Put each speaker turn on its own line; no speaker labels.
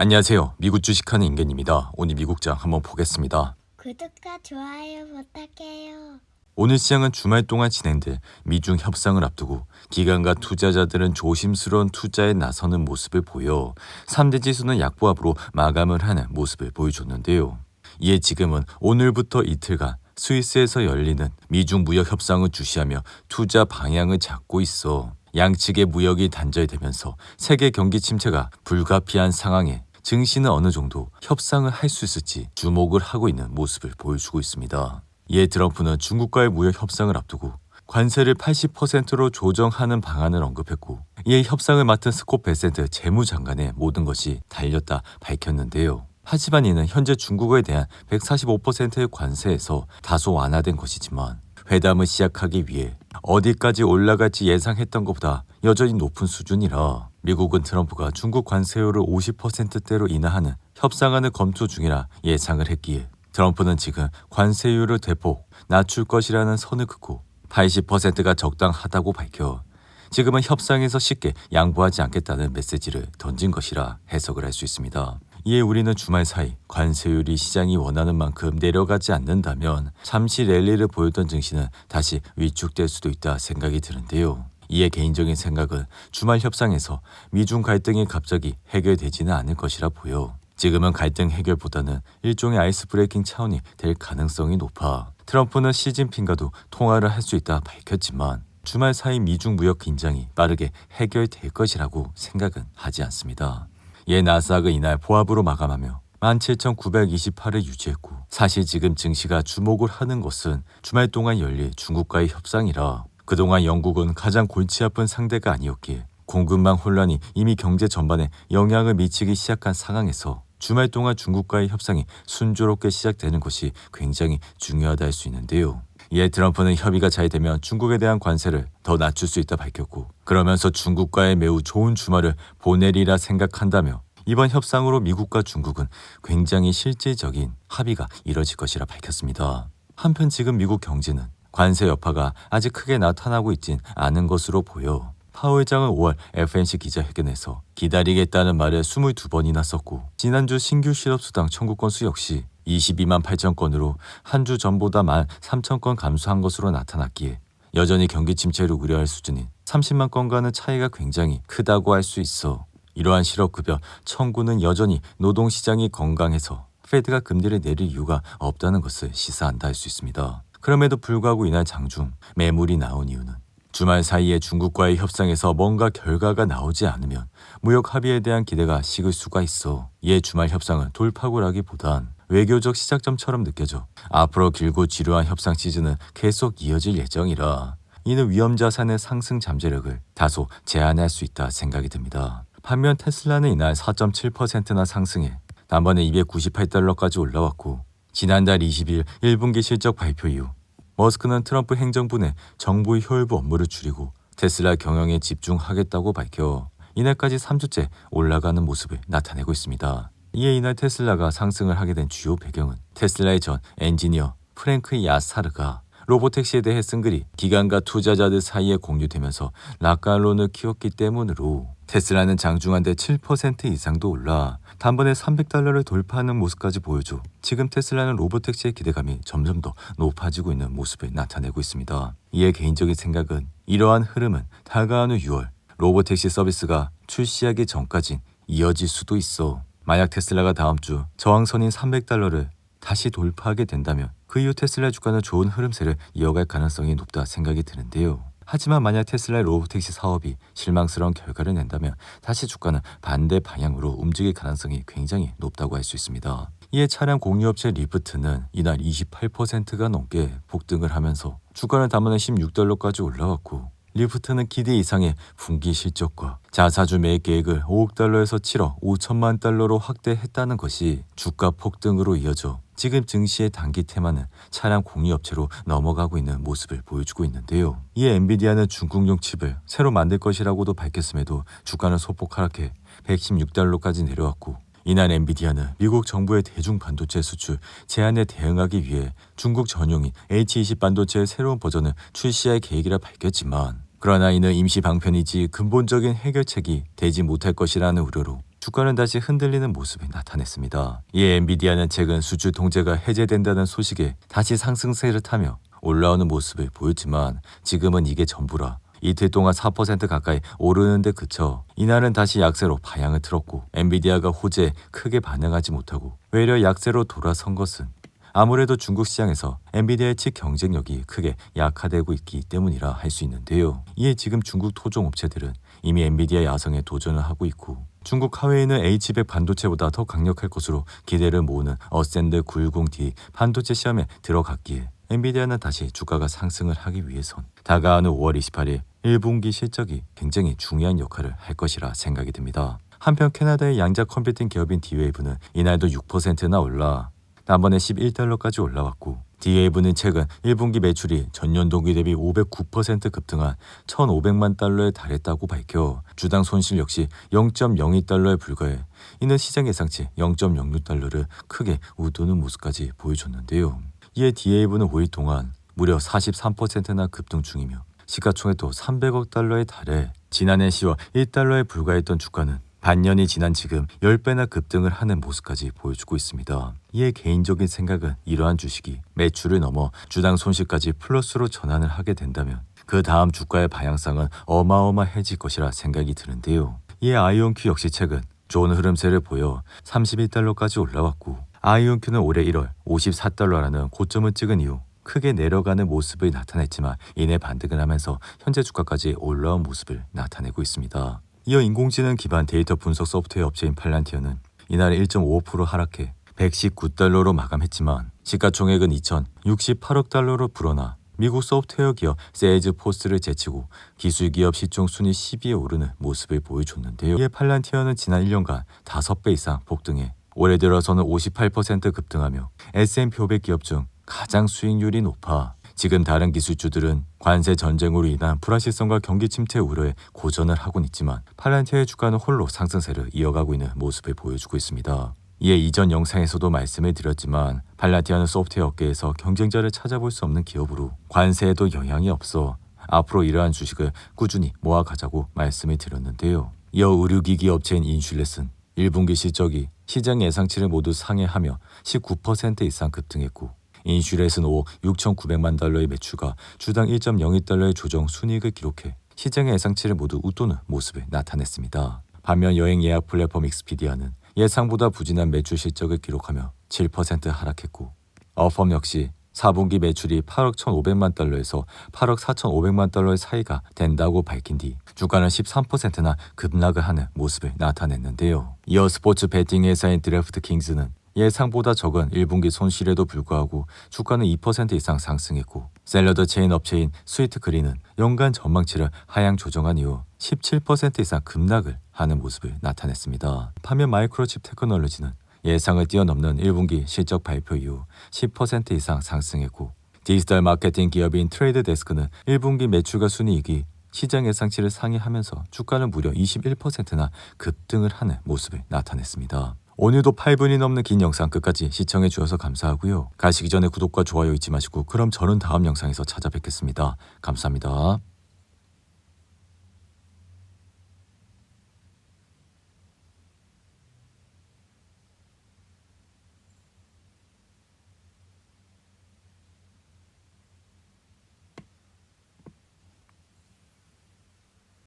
안녕하세요. 미국 주식하는 인겐입니다. 오늘 미국장 한번 보겠습니다.
구독과 좋아요 부탁해요.
오늘 시장은 주말 동안 진행될 미중 협상을 앞두고 기관과 투자자들은 조심스러운 투자에 나서는 모습을 보여 3대 지수는 약보합으로 마감을 하는 모습을 보여줬는데요. 이에 지금은 오늘부터 이틀간 스위스에서 열리는 미중 무역 협상을 주시하며 투자 방향을 잡고 있어 양측의 무역이 단절되면서 세계 경기 침체가 불가피한 상황에 증시는 어느 정도 협상을 할 수 있을지 주목을 하고 있는 모습을 보여주고 있습니다. 이에 트럼프는 중국과의 무역 협상을 앞두고 관세를 80%로 조정하는 방안을 언급했고 이에 협상을 맡은 스콧 베센트 재무장관의 모든 것이 달렸다 밝혔는데요. 하지만 이는 현재 중국에 대한 145%의 관세에서 다소 완화된 것이지만 회담을 시작하기 위해 어디까지 올라갈지 예상했던 것보다 여전히 높은 수준이라 미국은 트럼프가 중국 관세율을 50%대로 인하하는 협상안을 검토 중이라 예상을 했기에 트럼프는 지금 관세율을 대폭 낮출 것이라는 선을 긋고 80%가 적당하다고 밝혀 지금은 협상에서 쉽게 양보하지 않겠다는 메시지를 던진 것이라 해석을 할 수 있습니다. 이에 우리는 주말 사이 관세율이 시장이 원하는 만큼 내려가지 않는다면 잠시 랠리를 보였던 증시는 다시 위축될 수도 있다 생각이 드는데요. 이에 개인적인 생각은 주말 협상에서 미중 갈등이 갑자기 해결되지는 않을 것이라 보여 지금은 갈등 해결보다는 일종의 아이스 브레이킹 차원이 될 가능성이 높아 트럼프는 시진핑과도 통화를 할 수 있다 밝혔지만 주말 사이 미중 무역 긴장이 빠르게 해결될 것이라고 생각은 하지 않습니다. 예 나스닥은 이날 보합으로 마감하며 17,928을 유지했고 사실 지금 증시가 주목을 하는 것은 주말 동안 열릴 중국과의 협상이라 그동안 영국은 가장 골치 아픈 상대가 아니었기에 공급망 혼란이 이미 경제 전반에 영향을 미치기 시작한 상황에서 주말 동안 중국과의 협상이 순조롭게 시작되는 것이 굉장히 중요하다 할 수 있는데요. 이에 트럼프는 협의가 잘 되면 중국에 대한 관세를 더 낮출 수 있다 밝혔고 그러면서 중국과의 매우 좋은 주말을 보내리라 생각한다며 이번 협상으로 미국과 중국은 굉장히 실질적인 합의가 이뤄질 것이라 밝혔습니다. 한편 지금 미국 경제는 관세 여파가 아직 크게 나타나고 있진 않은 것으로 보여 파월 의장은 5월 FNC 기자회견에서 기다리겠다는 말을 22번이나 썼고 지난주 신규 실업수당 청구 건수 역시 22만 8천 건으로 한 주 전보다 1만 3천 건 감소한 것으로 나타났기에 여전히 경기 침체를 우려할 수준인 30만 건과는 차이가 굉장히 크다고 할 수 있어 이러한 실업급여 청구는 여전히 노동시장이 건강해서 페드가 금리를 내릴 이유가 없다는 것을 시사한다 할 수 있습니다. 그럼에도 불구하고 이날 장중 매물이 나온 이유는 주말 사이에 중국과의 협상에서 뭔가 결과가 나오지 않으면 무역 합의에 대한 기대가 식을 수가 있어 이에 주말 협상은 돌파구라기보단 외교적 시작점처럼 느껴져 앞으로 길고 지루한 협상 시즌은 계속 이어질 예정이라 이는 위험 자산의 상승 잠재력을 다소 제한할 수 있다 생각이 듭니다. 반면 테슬라는 이날 4.7%나 상승해 단번에 298달러까지 올라왔고 지난달 20일 1분기 실적 발표 이후 머스크는 트럼프 행정부 내 정부의 효율부 업무를 줄이고 테슬라 경영에 집중하겠다고 밝혀 이날까지 3주째 올라가는 모습을 나타내고 있습니다. 이에 이날 테슬라가 상승을 하게 된 주요 배경은 테슬라의 전 엔지니어 프랭크 야사르가 로보택시에 대해 쓴 글이 기관과 투자자들 사이에 공유되면서 락갈론을 키웠기 때문으로 테슬라는 장중한 데 7% 이상도 올라 단번에 300달러를 돌파하는 모습까지 보여줘 지금 테슬라는 로보택시의 기대감이 점점 더 높아지고 있는 모습을 나타내고 있습니다. 이에 개인적인 생각은 이러한 흐름은 다가오는 6월 로보택시 서비스가 출시하기 전까진 이어질 수도 있어 만약 테슬라가 다음 주 저항선인 300달러를 다시 돌파하게 된다면 그 이후 테슬라 주가는 좋은 흐름세를 이어갈 가능성이 높다 생각이 드는데요. 하지만 만약 테슬라의 로보택시 사업이 실망스러운 결과를 낸다면 다시 주가는 반대 방향으로 움직일 가능성이 굉장히 높다고 할 수 있습니다. 이에 차량 공유업체 리프트는 이날 28%가 넘게 폭등을 하면서 주가는 단번에 16달러까지 올라왔고 리프트는 기대 이상의 분기 실적과 자사주 매입 계획을 5억 달러에서 7억 5천만 달러로 확대했다는 것이 주가 폭등으로 이어져 지금 증시의 단기 테마는 차량 공유업체로 넘어가고 있는 모습을 보여주고 있는데요. 이에 엔비디아는 중국용 칩을 새로 만들 것이라고도 밝혔음에도 주가는 소폭 하락해 116달러까지 내려왔고 이날 엔비디아는 미국 정부의 대중 반도체 수출 제한에 대응하기 위해 중국 전용인 H20 반도체의 새로운 버전을 출시할 계획이라 밝혔지만 그러나 이는 임시 방편이지 근본적인 해결책이 되지 못할 것이라는 우려로 주가는 다시 흔들리는 모습이 나타냈습니다. 이에 엔비디아는 최근 수출 통제가 해제된다는 소식에 다시 상승세를 타며 올라오는 모습을 보였지만 지금은 이게 전부라 이틀 동안 4% 가까이 오르는데 그쳐 이날은 다시 약세로 방향을 틀었고 엔비디아가 호재에 크게 반응하지 못하고 외려 약세로 돌아선 것은 아무래도 중국 시장에서 엔비디아의 칩 경쟁력이 크게 약화되고 있기 때문이라 할 수 있는데요. 이에 지금 중국 토종 업체들은 이미 엔비디아 야성에 도전을 하고 있고 중국 하웨이는 H100 반도체보다 더 강력할 것으로 기대를 모으는 어센드 910D 반도체 시험에 들어갔기에 엔비디아는 다시 주가가 상승을 하기 위해선 다가오는 5월 28일 1분기 실적이 굉장히 중요한 역할을 할 것이라 생각이 듭니다. 한편 캐나다의 양자 컴퓨팅 기업인 디웨이브는 이날도 6%나 올라 단번에 11달러까지 올라왔고 디웨이브는 최근 1분기 매출이 전년 동기 대비 509% 급등한 1,500만 달러에 달했다고 밝혀 주당 손실 역시 0.02달러에 불과해 이는 시장 예상치 0.06달러를 크게 웃도는 모습까지 보여줬는데요. 이에 디웨이브는 5일 동안 무려 43%나 급등 중이며 시가총액도 300억 달러에 달해 지난해 10월 1달러에 불과했던 주가는 반년이 지난 지금 10배나 급등을 하는 모습까지 보여주고 있습니다. 이에 개인적인 생각은 이러한 주식이 매출을 넘어 주당 손실까지 플러스로 전환을 하게 된다면 그 다음 주가의 방향성은 어마어마해질 것이라 생각이 드는데요. 이에 아이온큐 역시 최근 좋은 흐름세를 보여 31달러까지 올라왔고 아이온큐는 올해 1월 54달러라는 고점을 찍은 이후 크게 내려가는 모습을 나타냈지만 이내 반등을 하면서 현재 주가까지 올라온 모습을 나타내고 있습니다. 이어 인공지능 기반 데이터 분석 소프트웨어 업체인 팔란티어는 이날 1.5% 하락해 119달러로 마감했지만 시가총액은 2,068억 달러로 불어나 미국 소프트웨어 기업 세일즈포스를 제치고 기술 기업 시총 순위 10위에 오르는 모습을 보여줬는데요. 이에 팔란티어는 지난 1년간 5배 이상 폭등해 올해 들어서는 58% 급등하며 S&P 500 기업 중 가장 수익률이 높아 지금 다른 기술주들은 관세 전쟁으로 인한 불확실성과 경기 침체 우려에 고전을 하곤 있지만 팔란티어의 주가는 홀로 상승세를 이어가고 있는 모습을 보여주고 있습니다. 이에 이전 영상에서도 말씀을 드렸지만 팔란티아는 소프트웨어 업계에서 경쟁자를 찾아볼 수 없는 기업으로 관세에도 영향이 없어 앞으로 이러한 주식을 꾸준히 모아가자고 말씀을 드렸는데요. 이어 의료기기 업체인 인슐렛은 1분기 실적이 시장 예상치를 모두 상회하며 19% 이상 급등했고 인슐렛은 5억 6,900만 달러의 매출과 주당 1.02달러의 조정 순이익을 기록해 시장의 예상치를 모두 웃도는 모습을 나타냈습니다. 반면 여행 예약 플랫폼 익스피디아는 예상보다 부진한 매출 실적을 기록하며 7% 하락했고 어펌 역시 4분기 매출이 8억 1,500만 달러에서 8억 4,500만 달러의 사이가 된다고 밝힌 뒤 주가는 13%나 급락을 하는 모습을 나타냈는데요. 이어 스포츠 베팅 회사인 드래프트 킹스는 예상보다 적은 1분기 손실에도 불구하고 주가는 2% 이상 상승했고 샐러드 체인 업체인 스위트 그린은 연간 전망치를 하향 조정한 이후 17% 이상 급락을 하는 모습을 나타냈습니다. 반면 마이크로칩 테크놀로지는 예상을 뛰어넘는 1분기 실적 발표 이후 10% 이상 상승했고 디지털 마케팅 기업인 트레이드 데스크는 1분기 매출과 순이익이 시장 예상치를 상회하면서 주가는 무려 21%나 급등을 하는 모습을 나타냈습니다. 오늘도 8분이 넘는 긴 영상 끝까지 시청해 주셔서 감사하고요. 가시기 전에 구독과 좋아요 잊지 마시고 그럼 저는 다음 영상에서 찾아뵙겠습니다. 감사합니다.